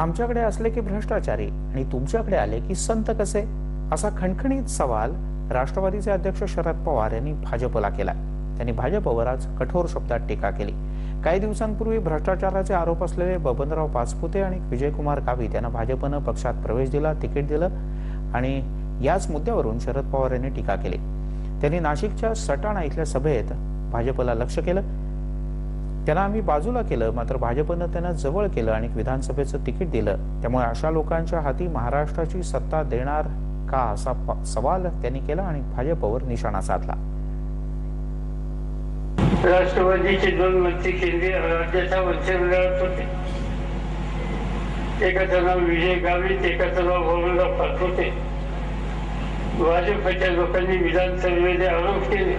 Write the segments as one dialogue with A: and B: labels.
A: आमच्याकडे असले की भ्रष्टाचारी आणि तुमच्याकडे आले की संत कसे? असा खणखणीत सवाल राष्ट्रवादीचे अध्यक्ष शरद पवार यांनी भाजपला केला त्यांनी भाजपवर आज कठोर शब्दात टीका केली. काही दिवसांपूर्वी भ्रष्टाचाराचे आरोप असलेले बबनराव पाचपुते आणि विजयकुमार गावित यांना भाजपनं पक्षात प्रवेश दिला तिकीट दिलं आणि याच मुद्द्यावरून शरद पवार यांनी टीका केली. त्यांनी नाशिकच्या सटाणा इथल्या सभेत भाजपला लक्ष केलं. त्यांना आम्ही बाजूला केलं मात्र भाजपनं त्यांना जवळ केलं आणि विधानसभेचं तिकीट दिलं. त्यामुळे अशा लोकांच्या हाती महाराष्ट्राची सत्ता देणार का असा सवाल त्यांनी केला आणि भाजपवर निशाणा साधला.
B: राष्ट्रवादीचे दोन मंत्री केंद्रीय राज्याच्या मंत्रिमंडळात होते. एकाचं नाव विजय गावित एकाचं नाव गोविंदराव पाठवते. भाजपच्या लोकांनी विधानसभेमध्ये आरोप केले.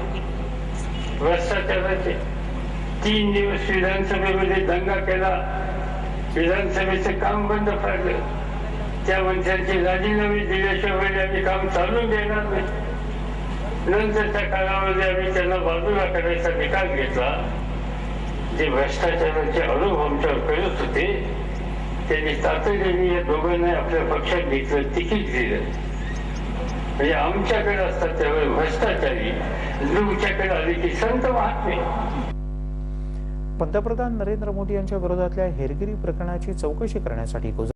B: भ्रष्टाचाराचे. तीन दिवस विधानसभेमध्ये दंगा केला. विधानसभेचं काम बंद पडलं. त्या माणसांचे राजीनामे दिल्याशिवाय आम्ही काम चालून देणार नाही. नंतरच्या काळामध्ये आम्ही त्यांना बाजूला करायचा निकाल घेतला. जे भ्रष्टाचाराचे आरोप आमच्यावर करत होते त्यांनी तातडीने या दोघांना आपल्या पक्षात घेतलं तिकीट दिलं. म्हणजे आमच्याकडे असतात त्यावेळी भ्रष्टाचारी तुमच्याकडे आले की संत महात्मे.
A: पंतप्रधान नरेंद्र मोदी यांच्या विरोधातल्या हेरगिरी प्रकरणाची चौकशी करण्यासाठी गुजरात